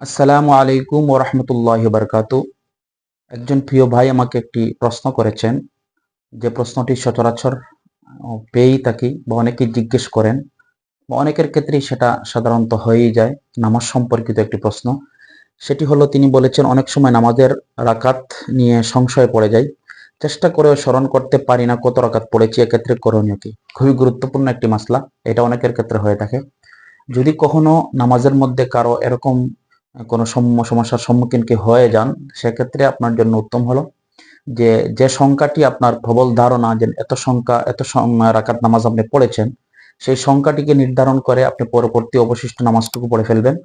আসসালামু আলাইকুম ওরহমতুল্লাহ বারকাতু। একজন প্রিয় ভাই আমাকে একটি প্রশ্ন করেছেন। যে প্রশ্নটি সচরাচর পেয়েই থাকি বা অনেকেই জিজ্ঞেস করেন। বা অনেকের ক্ষেত্রেই সেটা সাধারণত হয়েই যায়, নামাজ সম্পর্কিত একটি প্রশ্ন। সেটি হলো, তিনি বলেছেন, অনেক সময় নামাজের রাকাত নিয়ে সংশয়ে পড়ে যায় চেষ্টা করেও স্মরণ করতে পারি না কত রাকাত পড়েছি, এক্ষেত্রে করণীয় কি? খুবই গুরুত্বপূর্ণ একটি মাসলা। এটা অনেকের ক্ষেত্রে হয়ে থাকে। যদি কখনো নামাজের মধ্যে কারও এরকম কোনো সম- সমস্যার সম্মুখীন কি হয়ে যান, সেক্ষেত্রে আপনার জন্য উত্তম হলো যে যে সংখ্যাটি আপনার প্রবল ধারণা যে এত সংখ্যা, এত রাকাত নামাজ আপনি পড়েছেন, সেই সংখ্যাটিকে নির্ধারণ করে আপনি পরবর্তী অবশিষ্ট নামাজটুকু পড়ে ফেলবেন।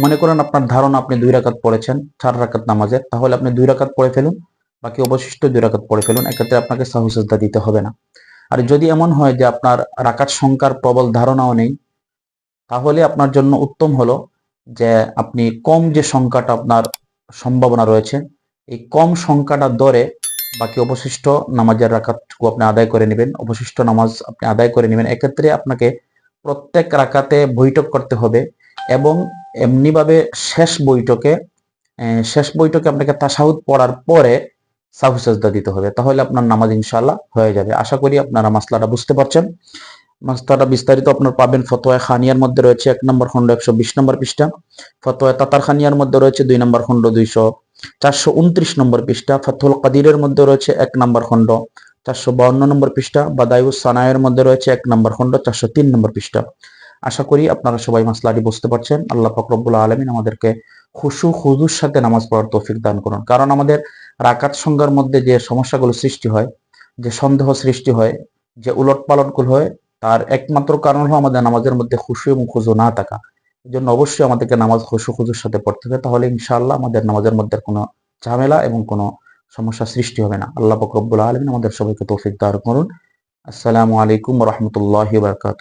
মনে করেন আপনার ধারণা আপনি দুই রাকাত পড়েছেন, চার রাকাত নামাজের, তাহলে আপনি দুই রাকাত পড়ে ফেলুন, বাকি অবশিষ্ট দুই রাকাত পড়ে ফেলুন, এক্ষেত্রে আপনাকে সাহুসজ্জা দিতে হবে না। আর যদি এমন হয় যে আপনার রাকাত সংখ্যার প্রবল ধারণাও নেই, তাহলে আপনার জন্য উত্তম হলো যে আপনি কম যে সংখ্যাটা আপনার সম্ভাবনা রয়েছে, এই কম সংখ্যাটা ধরে বাকি অবশিষ্ট নামাজের রাকাতটুকু আপনি আদায় করে নেবেন। অবশিষ্ট নামাজ আপনি আদায় করে নেবেন। এক্ষেত্রে আপনাকে প্রত্যেক রাকাতে বৈঠক করতে হবে এবং এমনিভাবে শেষ বৈঠকে শেষ বৈঠকে আপনাকে তাসাহুদ পড়ার পরে সাহু দিতে হবে। তাহলে আপনার নামাজ ইনশাল্লাহ হয়ে যাবে। আশা করি আপনারা মাসলাটা বুঝতে পারছেন। মাসলাটা বিস্তারিত আপনার পাবেন ফতোয়া খানিয়ার মধ্যে রয়েছে এক নম্বর খণ্ড একশো বিশ নম্বর পৃষ্ঠা, ফতোয়া তাতার খানিয়ার মধ্যে রয়েছে দুই নম্বর খণ্ড দুইশো চারশো উনত্রিশ নম্বর পৃষ্ঠা ফতুল কাদিরের মধ্যে রয়েছে এক নম্বর খণ্ড চারশো বাউন্ন নম্বর পৃষ্ঠা, বাদায়ুস সানায়ের মধ্যে রয়েছে এক নম্বর খণ্ড চারশো তিন নম্বর পৃষ্ঠা। আশা করি আপনারা সবাই মাসলাটি বুঝতে পারছেন। আল্লাহ ফকরবুল্লা আলমিন আমাদেরকে খুশু খুজুর সাথে নামাজ পড়ার তৌফিক দান করুন। কারণ আমাদের রাকাত সংখ্যার মধ্যে যে সমস্যাগুলো সৃষ্টি হয়, যে সন্দেহ সৃষ্টি হয়, যে উলট পালটগুলো হয় তার একমাত্র কারণ হলো আমাদের নামাজের মধ্যে খুশু এবং খুঁজো না থাকা। এই জন্য অবশ্যই আমাদেরকে নামাজ খুশু খুজুর সাথে পড়তে হবে। তাহলে ইনশাআল্লাহ আমাদের নামাজের মধ্যে কোনো ঝামেলা এবং কোনো সমস্যা সৃষ্টি হবে না। আল্লাহ বকরবুল আলমিন আমাদের সবাইকে তৌফিক দার করুন। আসসালামু আলাইকুম রহমতুল্লাহ বারকাত